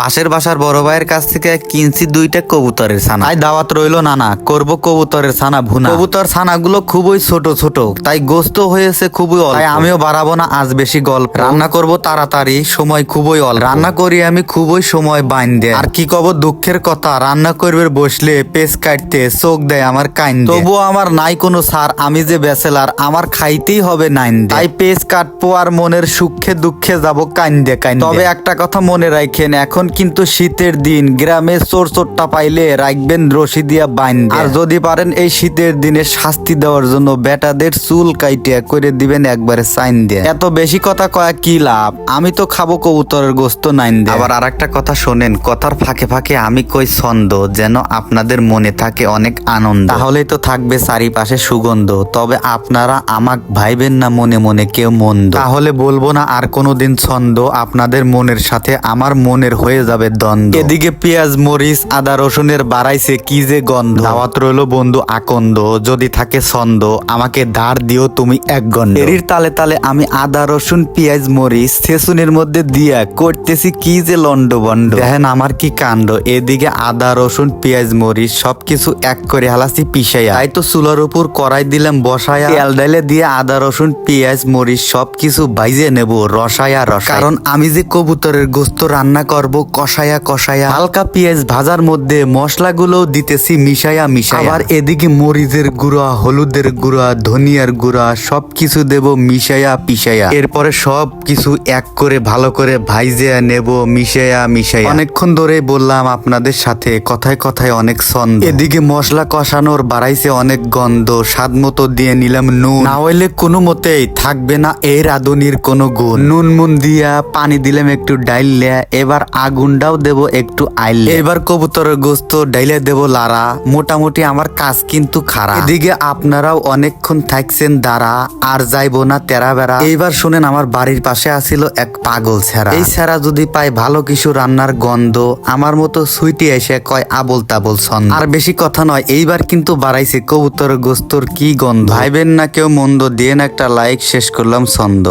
পাশের বাসার বড় ভাইয়ের কাছ থেকে কিনছি দুইটা কবুতরের ছানা। তাই দাওয়াত রইল না না করব কবুতরের ছানা ভুনা। কবুতর ছানাগুলো খুবই ছোট ছোট তাই গোস্ত হয়েছে খুবই অল্প। তাই আমিও বাড়াবো না আজ বেশি গল্প। রান্না করব তাড়াতাড়ি সময় খুবই অল্প। রান্না করি আমি খুবই সময় বাইন দেয় আর কি কব দুঃখের কথা রান্না করবে বসলে পেস কাটতে চোখ দেয় আমার কাইন তবুও আমার নাই কোনো সার আমি যে ব্যাচেলার আমার খাইতেই হবে নাইন। তাই পেস কাটবো আর মনের সুখে দুঃখে যাব কাইন দে কাইন তবে একটা কথা মনে রাখেন এখন কিন্তু শীতের দিন গ্রামে চোর চোরটা পাইলে রাখবেন রশি দিয়া বাইন আর যদি পারেন এই শীতের দিনে শাস্তি দেওয়ার জন্য বেটাদের চুল কাইটিয়া করে দিবেন একবারে সাইন দিয়ে এত বেশি কথা কয়া কি লাভ? আমি তো খাব কবুতরের গোস্ত নাইন দিয়ে আবার আর একটা কথা শোনেন কথার ফাঁকে ফাঁকে আমি কই ছন্দ যেন আপনাদের মনে থাকে অনেক আনন্দ। তাহলেই তো থাকবে চারিপাশে সুগন্ধ তবে আপনারা আমাক ভাইবেন না মনে মনে কেউ মন্দ। তাহলে বলব না আর কোনোদিন ছন্দ আপনাদের মনের সাথে আমার মনের হয়ে যাবে দ্বন্দ্ব। এদিকে পেঁয়াজ মরিচ আদা রসুনের বাড়াইছে কি যে গন্ধ। দাওয়াত রইল বন্ধু আকন্দ। যদি থাকে ছন্দ আমাকে ধার দিও তুমি এক গন্ড এরির তালে তালে আমি আদা রসুন পেঁয়াজ মরিচ সেসুনের মধ্যে দিয়া করতেছি কি যে লন্ড বন্ড দেখেন আমার কি কাণ্ড। এদিকে আদা রসুন পেঁয়াজ মরিচ সবকিছু এক করে হালাসি পিসাইয়া তাই তো চুলার উপর কড়াই দিলাম বসায়া তেল ডাইলে দিয়ে আদা রসুন পেঁয়াজ মরিচ সবকিছু বাইজে নেব রসায়া রস কারণ আমি যে কবুতরের গোস্ত রান্না করব কষায়া কষায়া হালকা পেঁয়াজ ভাজার মধ্যে মশলাগুলো দিতেছি মিশায়া মিশায়া। আবার এদিকে মরিচের গুঁড়া, হলুদের গুঁড়া, ধনিয়ার গুঁড়া, সবকিছু দেব মিশায়া পিসায়া এরপরে সব কিছু এক করে ভালো করে ভাইজে নেব মিশায়া মিশায়া। অনেকক্ষণ ধরে বললাম আপনাদের সাথে, কথায় কথায় অনেক ছন্দ। এদিকে মশলা কষানোর বাড়াইছে অনেক গন্ধ, স্বাদ মতো দিয়ে নিলাম নুন। না হইলে কোনো মতেই থাকবে না এই রাঁধুনির কোনো গুণ। নুন মুন দিয়া পানি দিলাম একটু ডাইলে এবার আগুনটাও দেব একটু আইলে। এবার কবুতরের গোস্ত ডাইলে দেব লারা। মোটামুটি আমার কাজ কিন্তু খারাপ এদিকে আপনারাও অনেকক্ষণ থাকছেন দাঁড়া আর যাইবো না তেরা বেড়া এইবার শুনেন আমার বাড়ির পাশে আসিল এক পাগল ছেঁড়া। এই ছেঁড়া যদি পায় ভালো কিছু রান্নার গন্ধ আমার মতো সুইটি এসে কয় আবল তাবল ছন্দ। আর বেশি কথা নয় এইবার কিন্তু বাড়াইছে কবুতর গোস্তর কি গন্ধ। ভাইবেন না কেউ মন্দ দিয়ে একটা লাইক শেষ করলাম ছন্দ।